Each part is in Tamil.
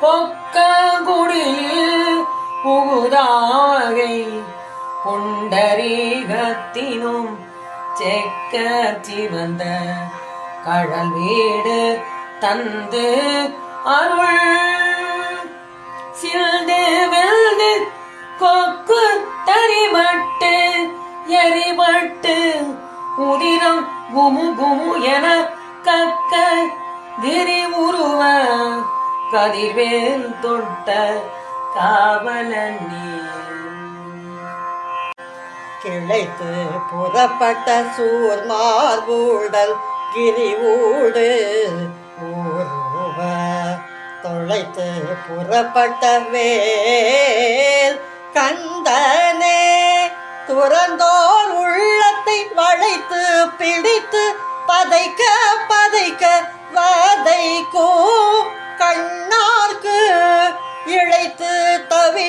பொக்கங்குடிலில் புகுதாகை புண்டரீகத்தினும் செக்க சிவந்த கடல் வீடு தந்து அருள். சில்து வெல்து கொக்கு தரிபட்டு எரிபட்டு உதிரம் குமு குமு என கக்க விரிவுருவ கதிர்வேல் தொட்ட காவலன் நீ. கிளைத்து புறப்பட்ட சூர்மார் சூர்மார்பூடல் கிரிவூடு. ஊருவ தொலைத்து புறப்பட்ட வேல் கந்தனே துறந்தோர் உள்ளத்தை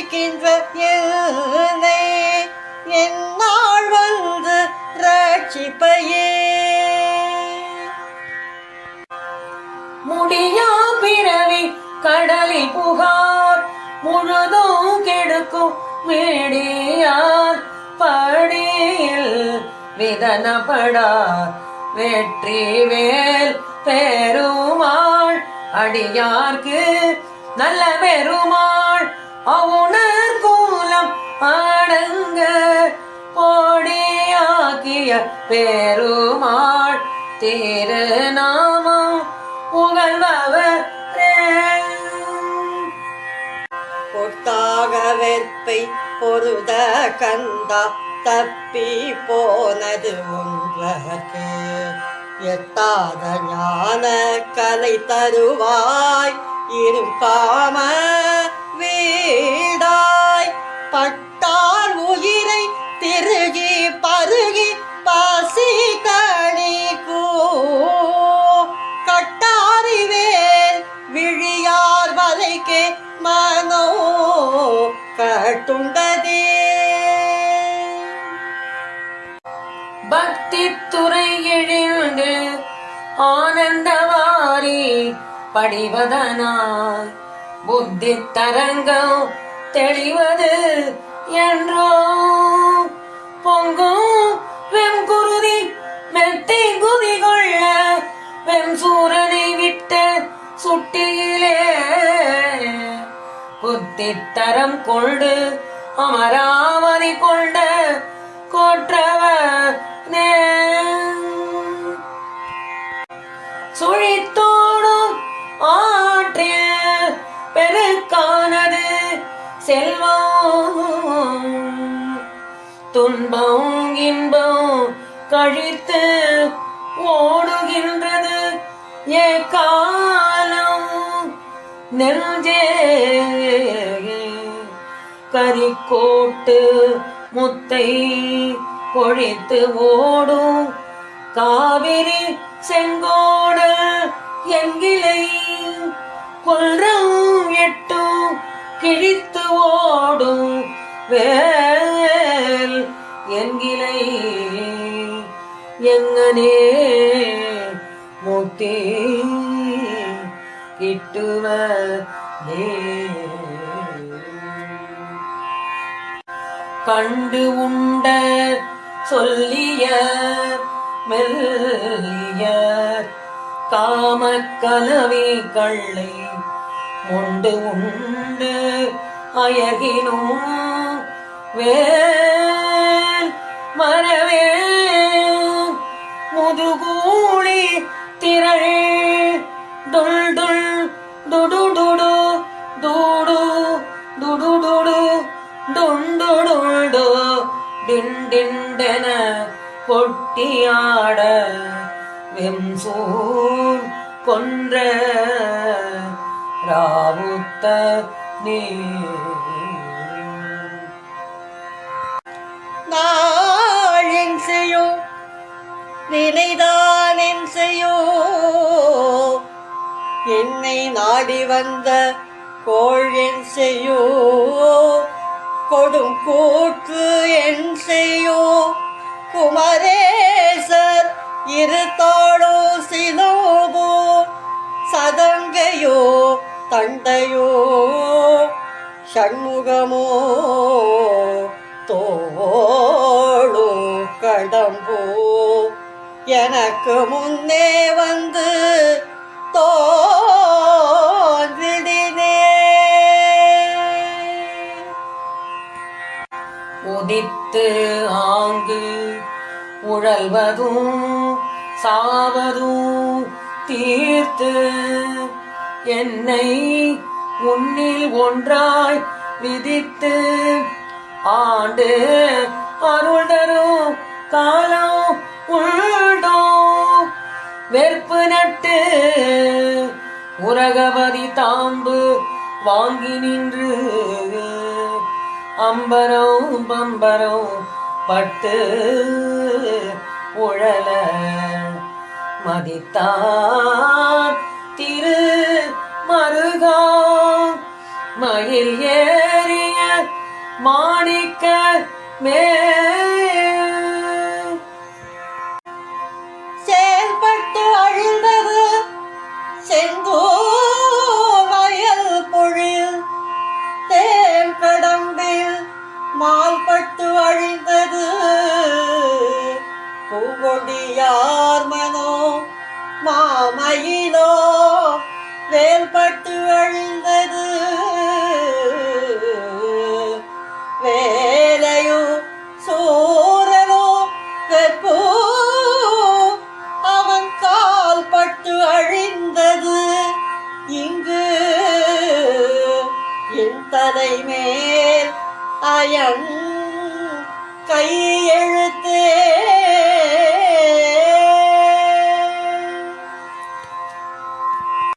தவிக்கின்ற என்னை என்னால் வந்து ரட்சிப்பையே. முடியா பிறவி கடலில் புகார் முழுதும் கெடுக்கும் வேடியார் படியில் விதனப்படார் வெற்றி வேல் பெருமாள். அடியார்க்கு நல்ல பெருமாள் அவ பெருமாள் திருநாமம் புகழ்பவர். பொத்தாக வெற்பை பொருத கந்தா தப்பி போனது ஒன்றற்கு எட்டாத ஞான கலை தருவாய் இருக்காம வீடாய் பட்டார் படிவதனாய் புத்தி தரங்கம் தெளிவது என்றோ பொங்கும் வெண்குருதி மெத்தை குதி கொள்ள வெம் சூரனை விட்ட சுட்டியிலே புத்தி தரம் கொண்டு அமராவதி கொண்ட கோற்றவர் நே செல்வம். துன்பம் இன்பம் கழித்து ஓடுகின்றது. ஏ காலம் நெஞ்சே கறிக்கோட்டு முத்தை பொழித்து ஓடும். காவிரி செங்கோடு என்கிளை கொல்றம் எட்டும் கிழித்து ஓடும் வேல் என்கிளை எங்கனே முக்தி கிட்டுவதே கண்டு உண்ட சொல்லிய மெல்லிய காமக்கலவி கள்ளை உண்டு உண்டு அயகினும் வேல் மரவே முதுகூளி திரள் டுல் டுல் டுடு டுடு டூடு டுடு டுடு டுண்டு டுண்டு டிண்டிண்டென கொட்டியாட வெம்சூர் கொன்ற ராவுத்த நீ. நாளின் செய்யோ நினைதானின் செய்யோ என்னை நாடி வந்த கோழின் செய்யோ கொடும் கூற்று என் செய்யோ குமரேசர் இரு சிலோபோ சதங்கையோ தண்டையோ. சண்முகமோ தோளோ கடம்போ? எனக்கு முன்னே வந்து தோன்றிடினே. உதித்து ஆங்கு உழல்வதும் சாவதும் தீர்த்து என்னை உன்னில் ஒன்றாய் விதித்து ஆண்டு அருள் தரும் காலம் உண்டோ வெறுப்பு நட்டு உரகபதி தாம்பு வாங்கி நின்று அம்பரம் பம்பரம் பட்டு உழல மதித்தார். திரு மருகா மயில் ஏறிய மாணிக்க மே செயல்பட்டு அழிந்தது செந்தூர் பொழில். தேன் கடம்பில் மால்பட்டு அழிந்தது பூங்கொடியார் மனோ மாமயிலோ வேல்பட்டு தலைமேல் அயன் கையெழுத்தே